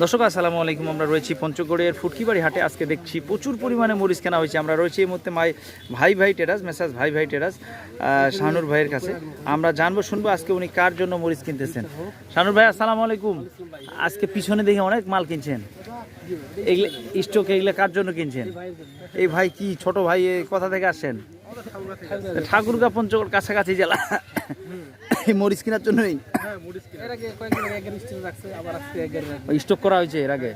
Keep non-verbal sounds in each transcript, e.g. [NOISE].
দর্শক, আসসালামু আলাইকুম। আমরা রয়েছি পঞ্চগড়ের ফুটকিবাড়ি হাটে। আজকে দেখছি প্রচুর পরিমাণে মরিচ কেনা হয়েছে। আমরা রয়েছি এই মুহূর্তে মাই ভাই ভাই টেরাস, মেসাজ ভাই ভাই টেরাস শাহানুর ভাইয়ের কাছে। আমরা জানব, শুনব আজকে উনি কার জন্য মরিচ কিনতেছেন। শাহানুর ভাই, আসসালামু আলাইকুম। আজকে পিছনে দেখে অনেক মাল কিনছেন। এগুলো স্টক এগুলো কার জন্য কিনছেন? এই ভাই কি ছোট ভাই? কথা থেকে আসছেন? ঠাকুরগা, পঞ্চগড়, কাছাকাছি জেলা। এই মরিচ কেনার জন্যই। এর আগে কয়েকদিন আগে একজন রাখছে আবার আজকে একজন রাখছে স্টক করা হয়েছে এর আগে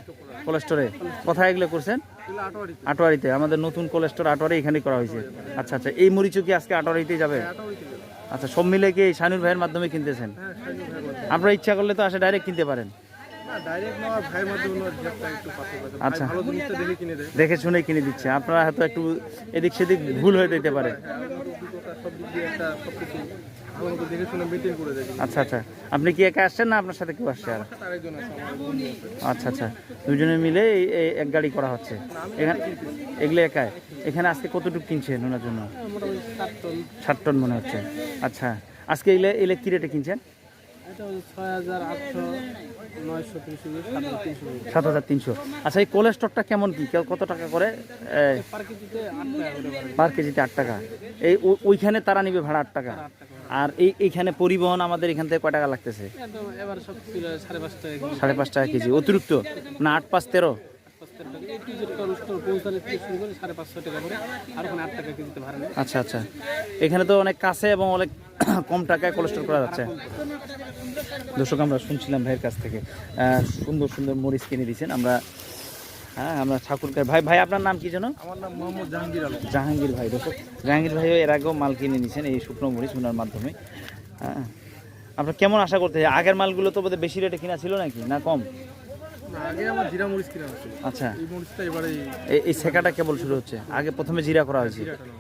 কোলেস্টোরে কোথায় এগুলো করছেন? আটোয়ারিতে। আটোয়ারিতে আমাদের নতুন কোলেস্টোর আটোয়ারি এখানে করা হয়েছে। আচ্ছা আচ্ছা এই মরিচও কি আজকে আটোয়ারিতে যাবে। আচ্ছা সব মিলে কি এই শানুর ভাইয়ের মাধ্যমে কিনতেছেন? হ্যাঁ। আপনারা ইচ্ছা করলে তো আসে ডাইরেক্ট কিনতে পারেন। আচ্ছা। দেখে শুনে কিনে দিচ্ছে। আপনারা হয়তো একটু এদিক সেদিক ভুল হয়ে যেতে পারে। আমার মতো দুটোটা সব দিক দিয়ে একটা সব কিছু ভালো মতো দেখে শুনে মেনটেন করে দেয় আচ্ছা আচ্ছা। আপনি কি একা আসছেন না আপনার সাথে কেউ আসছে আর? আরেকজন আছে আমার বন্ধু আছে। আচ্ছা আচ্ছা। দুজনে মিলে এই- এই এক গাড়ি করা হচ্ছে। এখানে এগুলো একাই। এখানে আজকে কতটুকু কিনছেন ওনার জন্য? মোটামুটি টন। ষাট টন মনে হচ্ছে। আচ্ছা। আজকে এগুলো এগুলো কি রেটে কিনছেন? সাত হাজার তিনশো। আচ্ছা এই কোলেস্টরটা কেমন কি? কত টাকা করে? পার কেজিতে আট টাকা এই ওইখানে তারা নিবে ভাড়া আট টাকা। আর এই এইখানে পরিবহন আমাদের এখান থেকে কয় টাকা লাগতেছে? সাড়ে পাঁচ টাকা কেজি। অতিরিক্ত? না আট পাঁচ তেরো। টাকা টাকা এই টিজের কারণ পৌঁছালে থেকে শুরু করে সাড়ে পাঁচশো টাকা করে আর ওখানে আট টাকা কেজিতে ভাড়া নেয় আচ্ছা আচ্ছা। এখানে তো অনেক কাছে এবং অনেক [COUGHS] কম টাকায় কোলেস্টোর করা যাচ্ছে। দর্শক আমরা শুনছিলাম ভাইয়ের কাছ থেকে। সুন্দর সুন্দর মরিচ কিনে দিয়েছেন। আমরা হ্যাঁ আমরা ঠাকুরকার ভাই। ভাই আপনার নাম কি যেন? আমার নাম মোহাম্মদ জাহাঙ্গীর আলম। জাহাঙ্গীর ভাই দর্শক। জাহাঙ্গীর ভাইও এর আগেও মাল কিনে নিয়েছেন এই শুকনো মরিচ ওনার মাধ্যমে। হ্যাঁ। আপনার কেমন আশা করতে আগের মালগুলো তো বোধহয় বেশি রেটে কিনা ছিল নাকি? না কম? আচ্ছা। এই শেখাটা কেবল শুরু হচ্ছে? আগে প্রথমে জিরা করা হয়েছে? হ্যাঁ।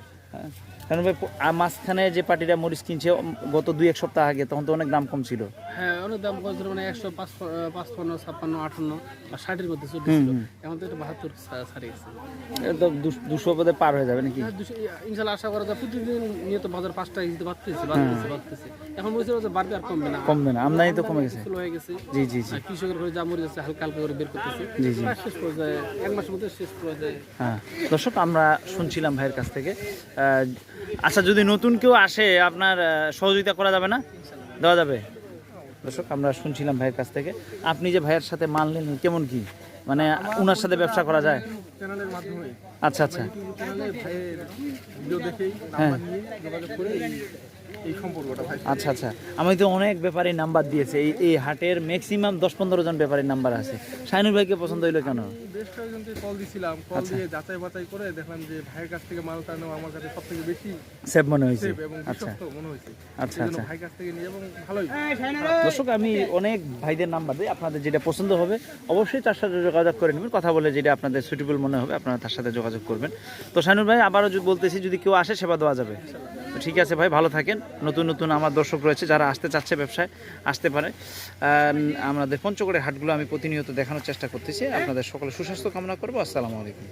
কারণ ভাই মাঝখানে যে পার্টিটা মরিচ কিনছে গত দুই এক সপ্তাহ আগে তখন তো অনেক দাম কম ছিল। হ্যাঁ অনেক দাম কত ছিল মানে একশো পাঁচপান্ন ছাপ্পান্ন আটান্ন আর ষাটের মধ্যে চলতেছিল এখন তো এটা বাহাত্তর ছাড়িয়ে গেছে তো দুশো বোধে পার হয়ে যাবে নাকি? হ্যাঁ, ইনশাল্লাহ আশা করা যায় প্রতিদিন নিয়ত বাজার পাঁচ টাকা বাড়তেছে বাড়তেছে বাড়তেছে। এখন মরিচের বাজার বাড়বে আর কমবে না। কমবে না আমদানি তো কমে গেছে। হয়ে গেছে জি জি জি। কৃষকের ঘরে যা মরিচ আছে হালকা হালকা করে বের করতেছে। জি, জি। শেষ পর্যায়ে এক মাসের মধ্যে শেষ পর্যায়ে। হ্যাঁ। দর্শক আমরা শুনছিলাম ভাইয়ের কাছ থেকে আচ্ছা যদি নতুন কেউ আসে আপনার সহযোগিতা করা যাবে না? দেওয়া যাবে? দর্শক আমরা শুনছিলাম ভাইয়ের কাছ থেকে। আপনি যে ভাইয়ের সাথে মাল নেন কেমন কি? মানে ওনার সাথে ব্যবসা করা যায়? আচ্ছা আচ্ছা। হ্যাঁ। এই- সম্পর্কটা ভাই। আচ্ছা আচ্ছা। আমি তো অনেক ব্যাপারী নাম্বার দিয়েছে। এই এই হাটের ম্যাক্সিমাম দশ পনেরো জন ব্যাপারীর নাম্বার আছে। শাহিনুর ভাইকে পছন্দ হইল কেন? বেশ কয়েকজনকে কল দিছিলাম। কল আচ্ছা। দিয়ে যাচাই বাছাই করে দেখলাম যে ভাইয়ের কাছ থেকে মালটা নেওয়া আমার কাছে সব থেকে বেশি সেভ মনে হয়েছে। এবং আচ্ছা। মনে হয়েছে। আচ্ছা আচ্ছা। ভাইয়ের কাছ থেকে নিয়ে এবং ভালোই। দর্শক আমি অনেক ভাইদের নাম্বার দিই। আপনাদের যেটা পছন্দ হবে অবশ্যই তার সাথে যোগাযোগ করে নেবেন। কথা বলে যেটা আপনাদের সুটেবল মনে হবে আপনারা তার সাথে যোগাযোগ করবেন। তো শানুর ভাই আবারও যদি বলতেছি যদি কেউ আসে সেবা দেওয়া যাবে। তো ঠিক আছে ভাই, ভালো থাকেন। নতুন নতুন আমার দর্শক রয়েছে যারা আসতে চাচ্ছে ব্যবসায়, আসতে পারে। আমাদের পঞ্চগড়ের হাটগুলো আমি প্রতিনিয়ত দেখানোর চেষ্টা করতেছি। আপনাদের সকলে সুস্বাস্থ্য কামনা করব। আসসালামু আলাইকুম।